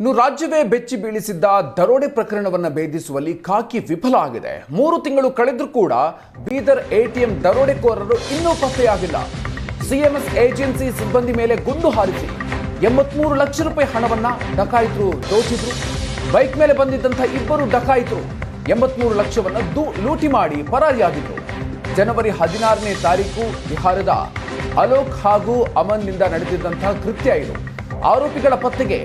ಇನ್ನು ರಾಜ್ಯವೇ ಬೆಚ್ಚಿ ಬೀಳಿಸಿದ್ದ ದರೋಡೆ ಪ್ರಕರಣವನ್ನು ಭೇದಿಸುವಲ್ಲಿ ಖಾಕಿ ವಿಫಲ ಆಗಿದೆ. ಮೂರು ತಿಂಗಳು ಕಳೆದರೂ ಕೂಡ ಬೀದರ್ ಎಟಿಎಂ ದರೋಡೆಕೋರರು ಇನ್ನೂ ಪತ್ತೆಯಾಗಿಲ್ಲ. ಸಿಎಂಎಸ್ ಏಜೆನ್ಸಿ ಸಿಬ್ಬಂದಿ ಮೇಲೆ ಗುಂಡು ಹಾರಿಸಿ ಎಂಬತ್ಮೂರು ಲಕ್ಷ ರೂಪಾಯಿ ಹಣವನ್ನ ಡಕಾಯಿತರು, ದೋಚಿದ್ರು. ಬೈಕ್ ಮೇಲೆ ಬಂದಿದ್ದಂಥ ಇಬ್ಬರು ಡಕಾಯಿತರು. ಎಂಬತ್ಮೂರು ಲಕ್ಷವನ್ನು ದೂ, ಲೂಟಿ ಮಾಡಿ ಪರಾರಿಯಾಗಿದ್ರು. ಜನವರಿ ಹದಿನಾರನೇ ತಾರೀಕು ಬಿಹಾರದ ಅಲೋಕ್ ಹಾಗೂ ಅಮನ್ನಿಂದ ನಡೆದಿದ್ದಂಥ ಕೃತ್ಯ ಇದು. ಆರೋಪಿಗಳ ಪತ್ತೆಗೆ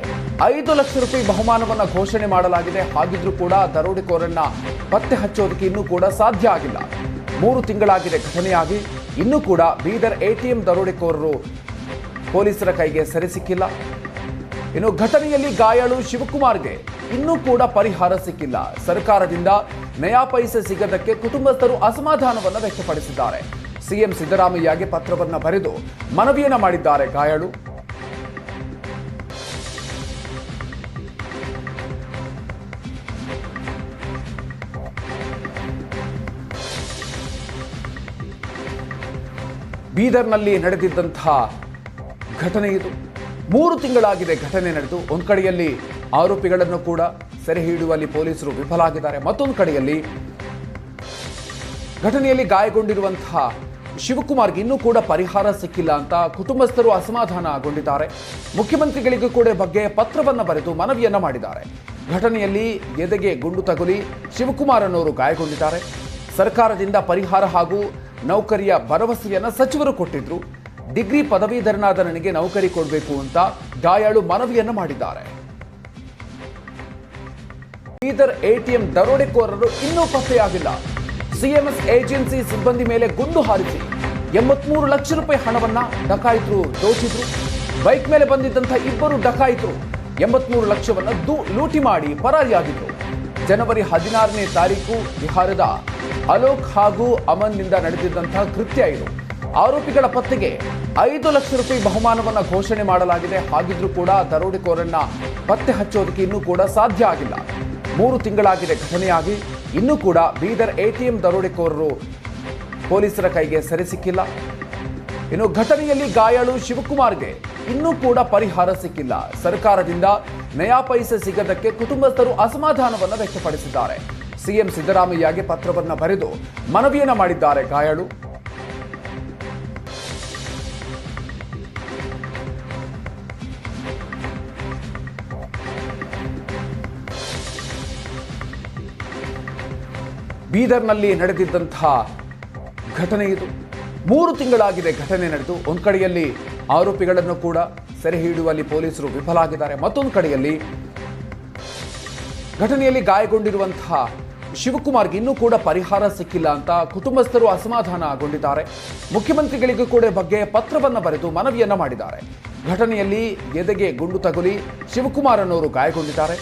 ಐದು ಲಕ್ಷ ರೂಪಾಯಿ ಬಹುಮಾನವನ್ನು ಘೋಷಣೆ ಮಾಡಲಾಗಿದೆ. ಹಾಗಿದ್ರೂ ಕೂಡ ದರೋಡೆಕೋರನ್ನ ಪತ್ತೆ ಹಚ್ಚೋದಕ್ಕೆ ಇನ್ನೂ ಕೂಡ ಸಾಧ್ಯ ಆಗಿಲ್ಲ. ಮೂರು ತಿಂಗಳಾಗಿದೆ ಘಟನೆಯಾಗಿ. ಇನ್ನೂ ಕೂಡ ಬೀದರ್ ಎಟಿಎಂ ದರೋಡೆಕೋರರು ಪೊಲೀಸರ ಕೈಗೆ ಸೆರೆ ಸಿಕ್ಕಿಲ್ಲ. ಇನ್ನು ಘಟನೆಯಲ್ಲಿ ಗಾಯಾಳು ಶಿವಕುಮಾರ್ಗೆ ಇನ್ನೂ ಕೂಡ ಪರಿಹಾರ ಸಿಕ್ಕಿಲ್ಲ. ಸರ್ಕಾರದಿಂದ ನಯಾ ಪೈಸೆ ಸಿಗದಕ್ಕೆ ಕುಟುಂಬಸ್ಥರು ಅಸಮಾಧಾನವನ್ನು ವ್ಯಕ್ತಪಡಿಸಿದ್ದಾರೆ. ಸಿಎಂ ಸಿದ್ದರಾಮಯ್ಯಗೆ ಪತ್ರವನ್ನು ಬರೆದು ಮನವಿಯನ್ನು ಮಾಡಿದ್ದಾರೆ ಗಾಯಾಳು. ಬೀದರ್ನಲ್ಲಿ ನಡೆದಿದ್ದಂತಹ ಘಟನೆ ಇದು. ಮೂರು ತಿಂಗಳಾಗಿದೆ ಘಟನೆ ನಡೆದು. ಒಂದು ಕಡೆಯಲ್ಲಿ ಆರೋಪಿಗಳನ್ನು ಕೂಡ ಸೆರೆ ಹಿಡಿಯುವಲ್ಲಿ ಪೊಲೀಸರು ವಿಫಲಾಗಿದ್ದಾರೆ ಮತ್ತೊಂದು ಕಡೆಯಲ್ಲಿ ಘಟನೆಯಲ್ಲಿ ಗಾಯಗೊಂಡಿರುವಂತಹ ಶಿವಕುಮಾರ್ಗೆ ಇನ್ನೂ ಕೂಡ ಪರಿಹಾರ ಸಿಕ್ಕಿಲ್ಲ ಅಂತ ಕುಟುಂಬಸ್ಥರು ಅಸಮಾಧಾನಗೊಂಡಿದ್ದಾರೆ ಮುಖ್ಯಮಂತ್ರಿಗಳಿಗೂ ಕೂಡ ಬಗ್ಗೆ ಪತ್ರವನ್ನು ಬರೆದು ಮನವಿಯನ್ನ ಮಾಡಿದ್ದಾರೆ. ಘಟನೆಯಲ್ಲಿ ಎದೆಗೆ ಗುಂಡು ತಗುಲಿ ಶಿವಕುಮಾರ್ ಅನ್ನೋರು ಗಾಯಗೊಂಡಿದ್ದಾರೆ. ಸರ್ಕಾರದಿಂದ ಪರಿಹಾರ ಹಾಗೂ ನೌಕರಿಯ ಭರವಸೆಯನ್ನು ಸಚಿವರು ಕೊಟ್ಟಿದ್ರು. ಡಿಗ್ರಿ ಪದವೀಧರನಾದ ನನಗೆ ನೌಕರಿ ಕೊಡಬೇಕು ಅಂತ ಗಾಯಾಳು ಮನವಿಯನ್ನು ಮಾಡಿದ್ದಾರೆ. ಬೀದರ್ ಎಟಿಎಂ ದರೋಡೆಕೋರರು ಇನ್ನೂ ಪತ್ತೆಯಾಗಿಲ್ಲ. ಸಿಎಂಎಸ್ ಏಜೆನ್ಸಿ ಸಿಬ್ಬಂದಿ ಮೇಲೆ ಗುಂಡು ಹಾರಿಸಿ ಎಂಬತ್ಮೂರು ಲಕ್ಷ ರೂಪಾಯಿ ಹಣವನ್ನ ಡಕಾಯಿತರು ದೋಚಿದ್ರು. ಬೈಕ್ ಮೇಲೆ ಬಂದಿದ್ದಂಥ ಇಬ್ಬರು ಡಕಾಯಿತರು. ಎಂಬತ್ಮೂರು ಲಕ್ಷವನ್ನು ಲೂಟಿ ಮಾಡಿ ಪರಾರಿಯಾಗಿದ್ರು. ಜನವರಿ ಹದಿನಾರನೇ ತಾರೀಕು ಬಿಹಾರದ ಅಲೋಕ್ ಹಾಗೂ ಅಮನ್ನಿಂದ ನಡೆದಿದ್ದಂತಹ ಕೃತ್ಯ ಇದು. ಆರೋಪಿಗಳ ಪತ್ತೆಗೆ ಐದು ಲಕ್ಷ ರೂಪಾಯಿ ಬಹುಮಾನವನ್ನು ಘೋಷಣೆ ಮಾಡಲಾಗಿದೆ. ಹಾಗಿದ್ರೂ ಕೂಡ ದರೋಡೆಕೋರನ್ನ ಪತ್ತೆ ಹಚ್ಚೋದಕ್ಕೆ ಇನ್ನೂ ಕೂಡ ಸಾಧ್ಯ ಆಗಿಲ್ಲ. ಮೂರು ತಿಂಗಳಾಗಿದೆ ಘಟನೆಯಾಗಿ. ಇನ್ನೂ ಕೂಡ ಬೀದರ್ ಎಟಿಎಂ ದರೋಡೆಕೋರರು ಪೊಲೀಸರ ಕೈಗೆ ಸರಿ ಸಿಕ್ಕಿಲ್ಲ. ಇನ್ನು ಘಟನೆಯಲ್ಲಿ ಗಾಯಾಳು ಶಿವಕುಮಾರ್ಗೆ ಇನ್ನೂ ಕೂಡ ಪರಿಹಾರ ಸಿಕ್ಕಿಲ್ಲ. ಸರ್ಕಾರದಿಂದ ನಯಾ ಪೈಸೆ ಸಿಗದಕ್ಕೆ ಕುಟುಂಬಸ್ಥರು ಅಸಮಾಧಾನವನ್ನು ವ್ಯಕ್ತಪಡಿಸಿದ್ದಾರೆ. ಸಿಎಂ ಸಿದ್ದರಾಮಯ್ಯಗೆ ಪತ್ರವನ್ನು ಬರೆದು ಮನವಿಯನ್ನು ಮಾಡಿದ್ದಾರೆ. ಗಾಯಾಳು. ಬೀದರ್ನಲ್ಲಿ ನಡೆದಿದ್ದಂತಹ ಘಟನೆ ಇದು. ಮೂರು ತಿಂಗಳಾಗಿದೆ ಘಟನೆ ನಡೆದು. ಒಂದು ಕಡೆಯಲ್ಲಿ ಆರೋಪಿಗಳನ್ನು ಕೂಡ ಸೆರೆ ಹಿಡಿಯುವಲ್ಲಿ ಪೊಲೀಸರು ವಿಫಲಾಗಿದ್ದಾರೆ ಮತ್ತೊಂದು ಕಡೆಯಲ್ಲಿ ಘಟನೆಯಲ್ಲಿ ಗಾಯಗೊಂಡಿರುವಂತಹ ಶಿವಕುಮಾರ್ಗೆ ಇನ್ನೂ ಕೂಡ ಪರಿಹಾರ ಸಿಕ್ಕಿಲ್ಲ ಅಂತ ಕುಟುಂಬಸ್ಥರು ಅಸಮಾಧಾನಗೊಂಡಿದ್ದಾರೆ. ಮುಖ್ಯಮಂತ್ರಿಗಳಿಗೂ ಕೂಡ ಬಗ್ಗೆ ಪತ್ರವನ್ನು ಬರೆದು ಮನವಿಯನ್ನ ಮಾಡಿದ್ದಾರೆ. ಘಟನೆಯಲ್ಲಿ ಎದೆಗೆ ಗುಂಡು ತಗುಲಿ ಶಿವಕುಮಾರ್ ಅನ್ನೋರು ಗಾಯಗೊಂಡಿದ್ದಾರೆ.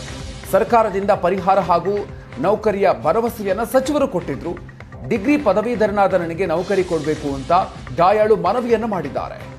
ಸರ್ಕಾರದಿಂದ ಪರಿಹಾರ ಹಾಗೂ ನೌಕರಿಯ ಭರವಸೆಯನ್ನ ಸಚಿವರು ಕೊಟ್ಟಿದ್ರು. ಡಿಗ್ರಿ ಪದವೀಧರನಾದ ನನಗೆ ನೌಕರಿ ಕೊಡಬೇಕು ಅಂತ ಗಾಯಾಳು ಮನವಿಯನ್ನ ಮಾಡಿದ್ದಾರೆ.